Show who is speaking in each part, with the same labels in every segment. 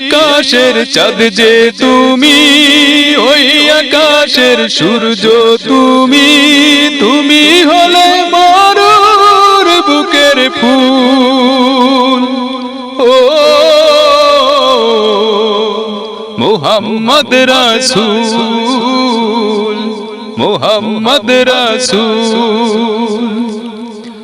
Speaker 1: আকাশের চাঁদ যে তুমি, ওই আকাশের সূর্য তুমি। তুমি হলে মরুর বুকের ফুল। ও মোহাম্মদ রাসূল মোহাম্মদ রাসূল।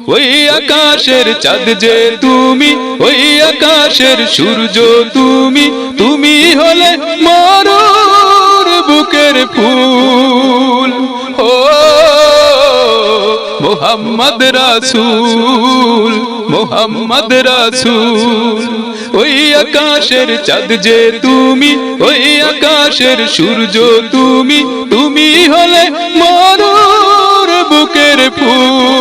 Speaker 1: ওই আকাশের চাঁদ যে তুমি, ওই আকাশের সূর্য তুমি তুমি হলে মরুর বুকের ফুল। ও মোহাম্মদ রাসূল মোহাম্মদ রাসূল। ওই আকাশের চাঁদ যে তুমি, ওই আকাশের সূর্য তুমি তুমি হলে মরুর বুকের ফুল।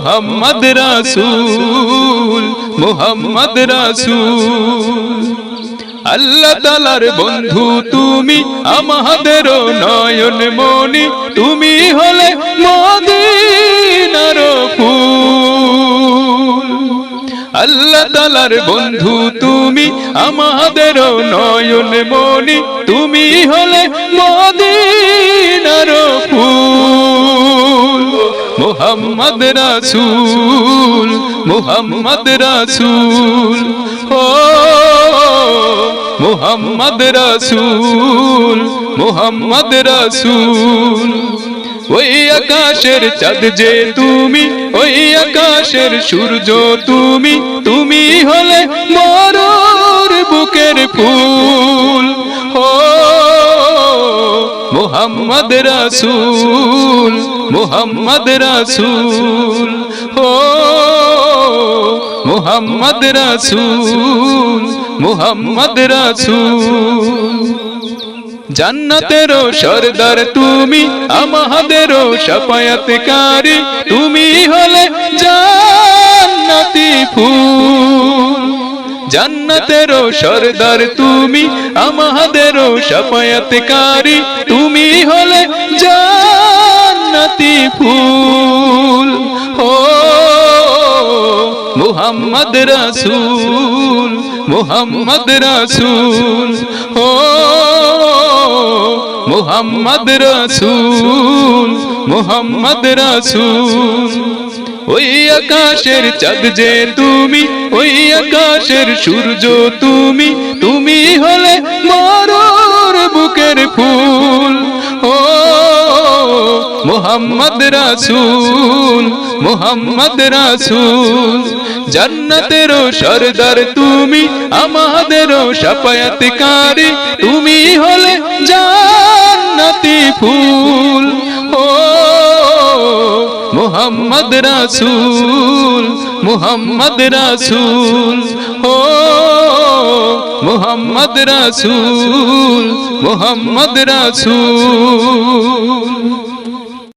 Speaker 1: মোহাম্মদ রাসূল মোহাম্মদ রাসূল। আল্লাহ তালার বন্ধু তুমি, আমাদের নয়ন মনি তুমি হলে মদিনার ফুল। আল্লাহ তালার বন্ধু তুমি, আমাদের নয়ন মনি তুমি হলে মদিনার মোহাম্মদ রাসূল মোহাম্মদ রাসূল, ও মোহাম্মদ রাসূল মোহাম্মদ রাসূল। ওই আকাশের চাঁদ যে তুমি, ওই আকাশের সূর্য তুমি তুমি হলে মরুর বুকের ফুল। মোহাম্মদ রাসূল মোহাম্মদ রাসূল, ও মোহাম্মদ রাসূল মোহাম্মদ রাসূল। জান্নাতেরও সরদার তুমি আমাদেরও সাফায়াতকারী, তুমি হলে জান্নাতি ফুল। জান্নাতেরও সরদার তুমি, আমাদেরও সাফায়াতকারী তুমি হলে জান্নাতি ফুল। ও মুহাম্মদ রাসূল মুহাম্মদ রাসূল। ও মুহাম্মদ রাসূল মুহাম্মদ রাসূল। ওই আকাশের চাঁদ যে তুমি, ওই আকাশের সূর্য তুমি তুমি হলে মরুর বুকের ফুল। ও মোহাম্মদ রাসূল মোহাম্মদ রাসূল জান্নাতেরও সরদার তুমি আমাদেরও সাফায়াতকারী, তুমি হলে জান্নাতি ফুল। মোহাম্মদ রাসূল মোহাম্মদ রাসূল ও মোহাম্মদ রাসূল মোহাম্মদ রাসূল।